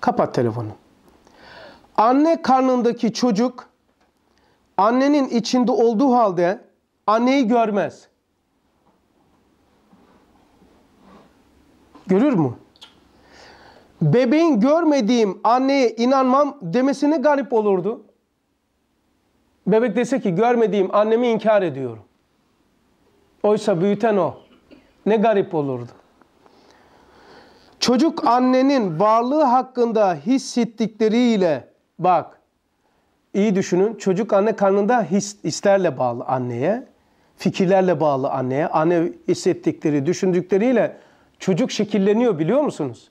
Kapat telefonu. Anne karnındaki çocuk annenin içinde olduğu halde anneyi görmez. Görür mü? Bebeğin görmediğim anneye inanmam demesine garip olurdu. Bebek dese ki görmediğim annemi inkar ediyorum. Oysa büyüten o. Ne garip olurdu. Çocuk annenin varlığı hakkında hissettikleriyle bak iyi düşünün çocuk anne karnında his, hislerle bağlı anneye, fikirlerle bağlı anneye, anne hissettikleri, düşündükleriyle çocuk şekilleniyor biliyor musunuz?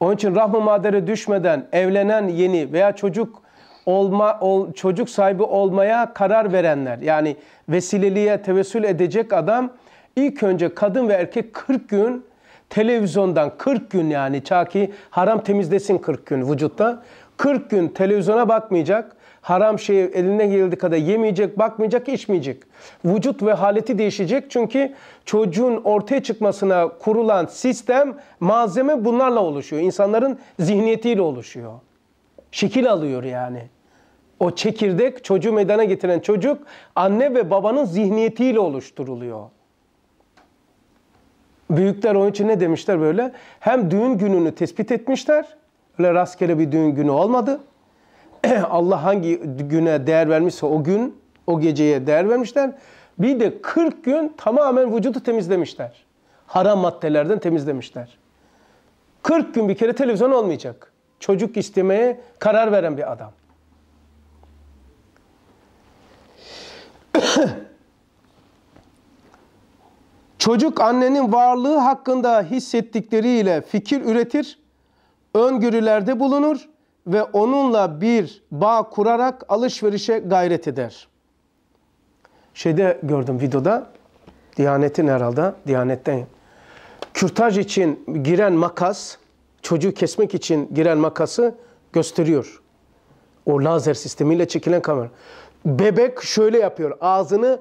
Onun için rahm-ı madere düşmeden evlenen yeni veya çocuk olma ol, çocuk sahibi olmaya karar verenler yani vesileliğe tevessül edecek adam ilk önce kadın ve erkek 40 gün televizyondan 40 gün yani ta ki haram temizlesin 40 gün vücutta 40 gün televizyona bakmayacak haram şeyi eline geldiği kadar yemeyecek, bakmayacak, içmeyecek. Vücut ve haleti değişecek çünkü çocuğun ortaya çıkmasına kurulan sistem, malzeme bunlarla oluşuyor. İnsanların zihniyetiyle oluşuyor. Şekil alıyor yani. O çekirdek çocuğu meydana getiren çocuk anne ve babanın zihniyetiyle oluşturuluyor. Büyükler onun için ne demişler böyle? Hem düğün gününü tespit etmişler. Öyle rastgele bir düğün günü olmadı. Allah hangi güne değer vermişse o gün, o geceye değer vermişler. Bir de 40 gün tamamen vücudu temizlemişler. Haram maddelerden temizlemişler. 40 gün bir kere televizyon olmayacak. Çocuk istemeye karar veren bir adam. Çocuk annenin varlığı hakkında hissettikleriyle fikir üretir, öngörülerde bulunur ve onunla bir bağ kurarak alışverişe gayret eder. Şeyde gördüm videoda, Diyanet'in herhalde, Diyanet'ten. Kürtaj için giren makas, çocuğu kesmek için giren makası gösteriyor. O lazer sistemiyle çekilen kamera. Bebek şöyle yapıyor. Ağzını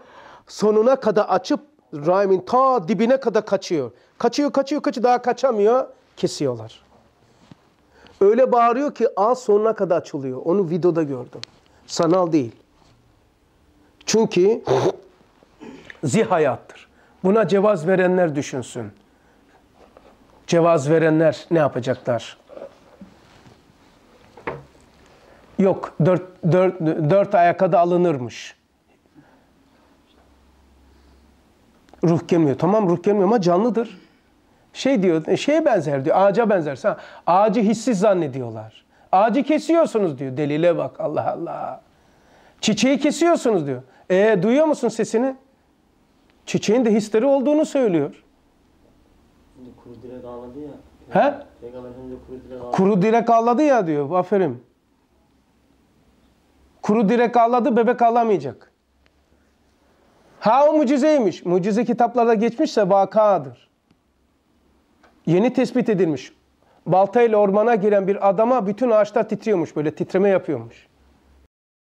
sonuna kadar açıp rahimin ta dibine kadar kaçıyor. Kaçıyor, kaçıyor, kaçıyor. Daha kaçamıyor. Kesiyorlar. Öyle bağırıyor ki ağız sonuna kadar açılıyor. Onu videoda gördüm. Sanal değil. Çünkü zihayattır. Buna cevaz verenler düşünsün. Cevaz verenler ne yapacaklar? Yok, dört, dört, dört ayakada alınırmış. Ruh gelmiyor. Tamam ruh gelmiyor ama canlıdır. Şey diyor, şeye benzer diyor, ağaca benzer. Ağacı hissiz zannediyorlar. Ağacı kesiyorsunuz diyor. Delile bak Allah Allah. Çiçeği kesiyorsunuz diyor. E duyuyor musun sesini? Çiçeğin de hisleri olduğunu söylüyor. Şimdi kuru direk ağladı ya. He? Kuru direk ağladı. Kuru direk ağladı ya diyor. Aferin. Kuru direk ağladı, bebek ağlamayacak. Ha o mucizeymiş. Mucize kitaplarda geçmişse vakadır. Yeni tespit edilmiş. Baltayla ormana giren bir adama bütün ağaçlar titriyormuş böyle titreme yapıyormuş.